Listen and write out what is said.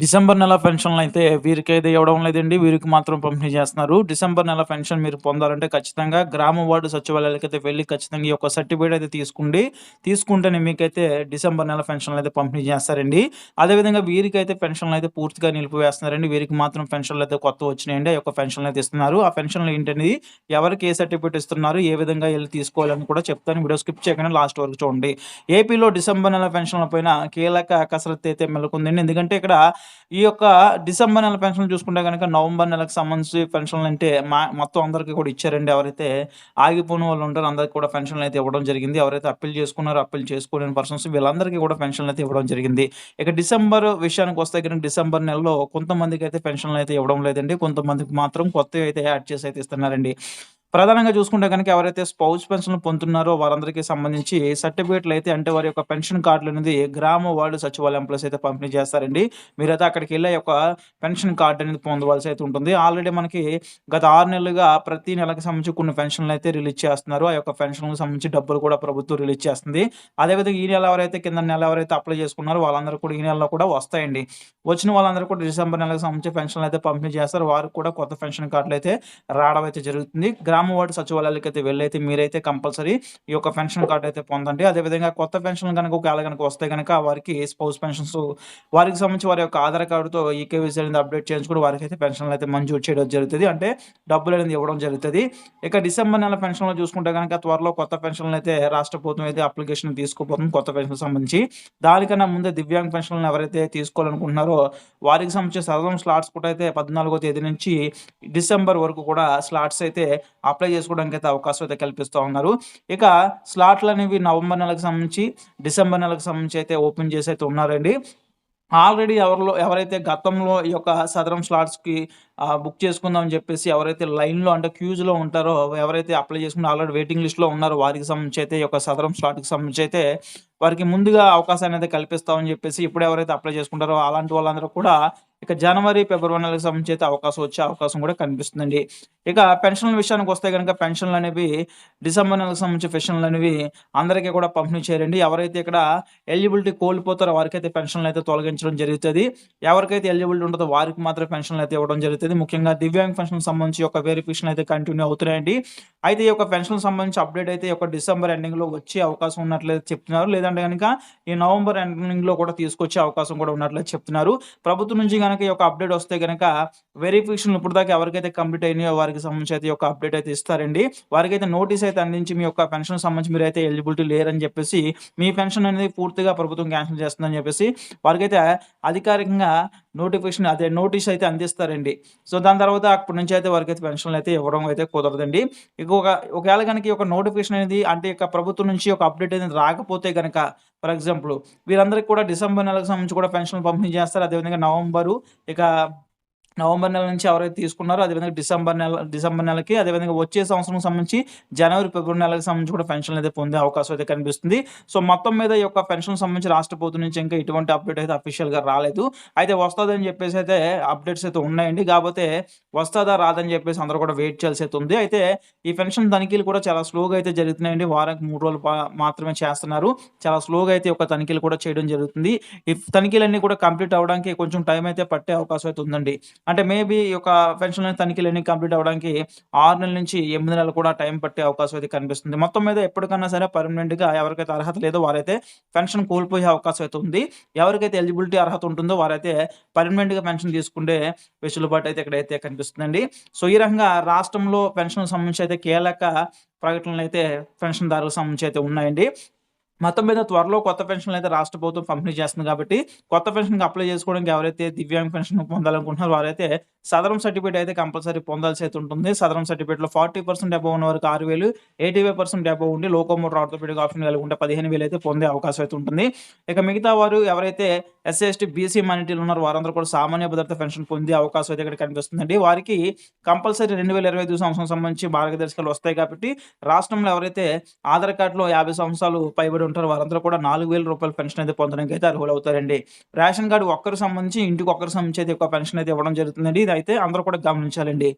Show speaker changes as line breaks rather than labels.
December నెల పెన్షన్లు అయితే వీరికైతే ఇవ్వడం లేదండి. వీరికి మాత్రం పంపిణీ చేస్తున్నారు. డిసెంబర్ నెల పెన్షన్ మీరు పొందాలంటే ఖచ్చితంగా గ్రామ వార్డు అయితే వెళ్ళి ఖచ్చితంగా ఈ యొక్క సర్టిఫికేట్ అయితే తీసుకోండి. తీసుకుంటేనే మీకైతే డిసెంబర్ నెల పెన్షన్లు అయితే పంపిణీ చేస్తారండి. అదేవిధంగా వీరికైతే పెన్షన్లు అయితే పూర్తిగా నిలిపివేస్తున్నారండి. వీరికి మాత్రం పెన్షన్లు అయితే కొత్త వచ్చినాయండి. ఆ యొక్క పెన్షన్లు అయితే ఇస్తున్నారు. ఆ పెన్షన్లు ఏంటనేది ఎవరికి ఏ సర్టిఫికేట్ ఇస్తున్నారు, ఏ విధంగా వెళ్ళి తీసుకోవాలని కూడా చెప్తాను. వీడియో స్కిప్ చేయకుండా లాస్ట్ వరకు చూడండి. ఏపీలో డిసెంబర్ నెల పెన్షన్ల పైన కీలక కసరత్తు అయితే మెలకుందండి. ఎందుకంటే ఇక్కడ ఈ యొక్క డిసెంబర్ నెల పెన్షన్లు చూసుకుంటే కనుక నవంబర్ నెలకు సంబంధించి పెన్షన్లు అంటే మా మొత్తం అందరికీ కూడా ఇచ్చారండి. ఎవరైతే ఆగిపోయిన వాళ్ళు ఉంటారో అందరికి కూడా పెన్షన్లు అయితే ఇవ్వడం జరిగింది. ఎవరైతే అప్పీల్ చేసుకున్నారో అప్పీల్ చేసుకోలేని పర్సన్స్ వీళ్ళందరికీ కూడా పెన్షన్లు అయితే ఇవ్వడం జరిగింది. ఇక డిసెంబర్ విషయానికి వస్తే కనుక డిసెంబర్ నెలలో కొంతమందికి అయితే పెన్షన్లు అయితే ఇవ్వడం లేదండి. కొంతమందికి మాత్రం కొత్తవి అయితే యాడ్ చేసి అయితే ఇస్తున్నారండి. ప్రధానంగా చూసుకుంటే గనక ఎవరైతే స్పౌజ్ పెన్షన్లు పొందుతున్నారో వారందరికీ సంబంధించి సర్టిఫికేట్లు అయితే అంటే వారి యొక్క పెన్షన్ కార్డులు అనేది గ్రామ వార్డు సచివాలయం ప్లస్ అయితే పంపిణీ చేస్తారండి. మీరైతే అక్కడికి వెళ్ళే యొక్క పెన్షన్ కార్డు అనేది పొందవలసి అయితే ఉంటుంది. ఆల్రెడీ మనకి గత ఆరు నెలలుగా ప్రతి నెలకు సంబంధించి కొన్ని పెన్షన్లు అయితే రిలీజ్ చేస్తున్నారు. ఆ యొక్క పెన్షన్‌లకు సంబంధించి డబ్బులు కూడా ప్రభుత్వం రిలీజ్ చేస్తుంది. అదేవిధంగా ఈ నెల ఎవరైతే కింద నెల ఎవరైతే అప్లై చేసుకున్నారో వాళ్ళందరూ కూడా ఈ నెలలో కూడా వస్తాయండి. వచ్చిన వాళ్ళందరూ కూడా డిసెంబర్ నెలకు సంబంధించి పెన్షన్లు అయితే పంపిణీ చేస్తారు. వారికి కూడా కొత్త పెన్షన్ కార్డులు అయితే రావడం అయితే జరుగుతుంది. గ్రామ వార్డు సచివాలయాలకి అయితే వెళ్ళైతే మీరైతే కంపల్సరీ ఈ యొక్క పెన్షన్ కార్డు అయితే పొందండి. అదేవిధంగా కొత్త పెన్షన్ కనుక ఒకవేళ కనుక వస్తే గనక వారికి స్పౌస్ పెన్షన్స్ వారికి సంబంధించి వారి యొక్క ఆధార్ ఈ కేవీసీ అనేది అప్డేట్ చేయించుకుంటూ వారికి అయితే పెన్షన్లు అయితే మంజూరు చేయడం జరుగుతుంది అంటే డబ్బులు అనేది ఇవ్వడం జరుగుతుంది ఇక డిసెంబర్ నెల పెన్షన్‌లో చూసుకుంటే గనక త్వరలో కొత్త పెన్షన్లు అయితే రాష్ట్ర ప్రభుత్వం అయితే అప్లికేషన్ తీసుకోబోతుంది కొత్త పెన్షన్ సంబంధించి. దానికన్నా ముందే దివ్యాంగ్ పెన్షన్‌లను ఎవరైతే తీసుకోవాలనుకుంటున్నారో వారికి సంబంధించి సదరం స్లాట్స్ కూడా అయితే 14వ తేదీ నుంచి డిసెంబర్ వరకు కూడా స్లాట్స్ అయితే అప్లై చేసుకోవడానికి అయితే అవకాశం అయితే కల్పిస్తా ఉన్నారు. ఇక స్లాట్లు అనేవి నవంబర్ నెలకు సంబంధించి, డిసెంబర్ నెలకు సంబంధించి అయితే ఓపెన్ చేసి అయితే ఉన్నారండి. ఆల్రెడీ ఎవరిలో ఎవరైతే గతంలో ఈ యొక్క సదరం స్లాట్స్‌కి బుక్ చేసుకుందాం అని చెప్పేసి ఎవరైతే లైన్‌లో అంటే క్యూజ్లో ఉంటారో ఎవరైతే అప్లై చేసుకుని ఆల్రెడీ వెయిటింగ్ లిస్ట్‌లో ఉన్నారో వారికి సంబంధించి అయితే ఈ యొక్క సదరం స్లాట్‌కి సంబంధించి అయితే వారికి ముందుగా అవకాశాన్ని అయితే కల్పిస్తామని చెప్పేసి ఇప్పుడు ఎవరైతే అప్లై చేసుకుంటారో అలాంటి వాళ్ళందరూ కూడా ఇక జనవరి, ఫిబ్రవరి నెలకు సంబంధించి అయితే అవకాశం వచ్చే అవకాశం కూడా కనిపిస్తుందండి. ఇక పెన్షన్ల విషయానికి వస్తే గనక పెన్షన్లు అనేవి డిసెంబర్ నెలకు సంబంధించి పెన్షన్లు అనేవి అందరికీ కూడా పంపిణీ చేయండి ఎవరైతే ఇక్కడ ఎలిజిబిలిటీ కోల్పోతారో వారికైతే పెన్షన్లు అయితే తొలగించడం జరుగుతుంది ఎవరికైతే ఎలిజిబిలిటీ ఉంటదో వారికి మాత్రం పెన్షన్లు అయితే ఇవ్వడం జరుగుతుంది ముఖ్యంగా దివ్యాంగ్ పెన్షన్ సంబంధించి ఒక వెరిఫికేషన్ అయితే కంటిన్యూ అవుతున్నాయండి. అయితే ఈ యొక్క పెన్షన్ సంబంధించి అప్డేట్ అయితే ఒక డిసెంబర్ డిసెంబర్ ఎండింగ్‌లో వచ్చే అవకాశం ఉన్నట్లయితే చెప్తున్నారు. లేదంటే గనక ఈ నవంబర్ ఎండింగ్‌లో కూడా తీసుకొచ్చే అవకాశం కూడా ఉన్నట్లయితే చెప్తున్నారు. ప్రభుత్వం నుంచి గనక ఈ యొక్క అప్డేట్ వస్తే గనక వెరిఫికేషన్‌లు ఇప్పటిదాకా ఎవరికైతే కంప్లీట్ అయినాయో వారికి సంబంధించి అయితే ఒక యొక్క అప్డేట్ అయితే ఇస్తారండి. వారికైతే నోటీస్ అయితే అందించి మీ యొక్క పెన్షన్ సంబంధించి మీరైతే ఎలిజిబిలిటీ లేరని చెప్పేసి మీ పెన్షన్ అనేది పూర్తిగా ప్రభుత్వం క్యాన్సిల్ చేస్తుందని చెప్పేసి వారికైతే అధికారికంగా నోటిఫికేషన్ అదే నోటీస్ అయితే అందిస్తారండి. సో దాని తర్వాత అప్పటి నుంచి అయితే వారికైతే పెన్షన్లు అయితే ఇవ్వడం అయితే కుదరదండి. ఇక ఒక ఒకవేళ గనక ఈ యొక్క నోటిఫికేషన్ అనేది అంటే ఇక ప్రభుత్వం నుంచి ఒక అప్డేట్ అనేది రాకపోతే కనుక ఫర్ ఎగ్జాంపుల్ వీరందరికీ కూడా డిసెంబర్ నెలకు సంబంధించి కూడా పెన్షన్లు పంపిణీ చేస్తారు. అదేవిధంగా నవంబరు ఇక నవంబర్ నెల నుంచి ఎవరైతే తీసుకున్నారో అదేవిధంగా డిసెంబర్ నెల డిసెంబర్ నెలకి అదేవిధంగా వచ్చే సంవత్సరం సంబంధించి జనవరి, ఫిబ్రవరి నెలకి సంబంధించి కూడా పెన్షన్లు అయితే పొందే అవకాశం అయితే కనిపిస్తుంది. సో మొత్తం మీద ఈ యొక్క పెన్షన్‌కి సంబంధించి రాష్ట్ర ప్రభుత్వం నుంచి ఇంకా ఎటువంటి అప్డేట్ అయితే అఫీషియల్‌గా రాలేదు. అయితే వస్తుందని చెప్పేసి అయితే అప్డేట్స్ అయితే ఉన్నాయండి. కాకపోతే వస్తుందా రాదని చెప్పేసి అందరూ కూడా వెయిట్ చేయాల్సి అయితే ఉంది. అయితే ఈ పెన్షన్ తనిఖీలు కూడా చాలా స్లోగా అయితే జరుగుతున్నాయండి. వారానికి మూడు రోజులు మాత్రమే చేస్తున్నారు. చాలా స్లోగా అయితే ఒక తనిఖీలు కూడా చేయడం జరుగుతుంది. ఈ తనిఖీలన్నీ కూడా కంప్లీట్ అవ్వడానికి కొంచెం టైం అయితే పట్టే అవకాశం అయితే ఉందండి. అంటే మేబీ ఒక యొక్క పెన్షన్ తనిఖీలన్నీ కంప్లీట్ అవ్వడానికి ఆరు నెలల నుంచి ఎనిమిది నెలలు కూడా టైం పట్టే అవకాశం అయితే కనిపిస్తుంది. మొత్తం మీద ఎప్పటికన్నా సరే పర్మనెంట్‌గా ఎవరికైతే అర్హత లేదో వారైతే పెన్షన్ కోల్పోయే అవకాశం అయితే ఉంది. ఎవరికైతే ఎలిజిబిలిటీ అర్హత ఉంటుందో వారైతే పర్మనెంట్‌గా పెన్షన్ తీసుకుంటే వెసులుబాటు అయితే ఇక్కడైతే కనిపిస్తుందండి. సో ఈ రకంగా రాష్ట్రంలో పెన్షన్‌కి సంబంధించి అయితే కీలక ప్రకటనలు అయితే పెన్షన్‌దారులకు సంబంధించి అయితే ఉన్నాయండి. మొత్తం మీద త్వరలో కొత్త పెన్షన్లు అయితే రాష్ట్ర ప్రభుత్వం పంపిణీ చేస్తుంది కాబట్టి కొత్త పెన్షన్‌కి అప్లై చేసుకోవడానికి ఎవరైతే దివ్యాంగ్ పెన్షన్ పొందాలనుకుంటున్నారో వారైతే సదరం సర్టిఫికేట్ అయితే కంపల్సరీ పొందాల్సి అయితే ఉంటుంది. సదరం సర్టిఫికేట్‌లో 40% అబోవ్ ఉన్న వారికి 6000 85% అబోవ్ ఉండి లోకోమోటర్ ఆర్థోపెడిక్ ఆప్షన్ కలిగి ఉంటే 15000 అయితే పొందే అవకాశం అయితే ఉంటుంది. ఇక మిగతా వారు ఎవరైతే ఎస్సీ, ఎస్టీ, బీసీ మైనార్టీలు ఉన్నారు వారందరూ కూడా సామాన్య భద్రత పెన్షన్ పొందే అవకాశం అయితే ఇక్కడ కనిపిస్తుందండి. వారికి కంపల్సరీ 2025 సంవత్సరం సంబంధించి మార్గదర్శకాలు వస్తాయి కాబట్టి రాష్ట్రంలో ఎవరైతే ఆధార్ కార్డులో యాభై సంవత్సరాలు పైబడి ఉంటారో వారందరూ కూడా నాలుగు వేల రూపాయల పెన్షన్ అయితే పొందడానికి అయితే అర్హులు అవుతారండి రేషన్ కార్డు ఒక్కరు సంబంధించి ఇంటికి ఒక్కరు సంబంధించి అయితే ఒక పెన్షన్ అయితే ఇవ్వడం జరుగుతుందండి. అయితే అందరూ కూడా గమనించాలండి.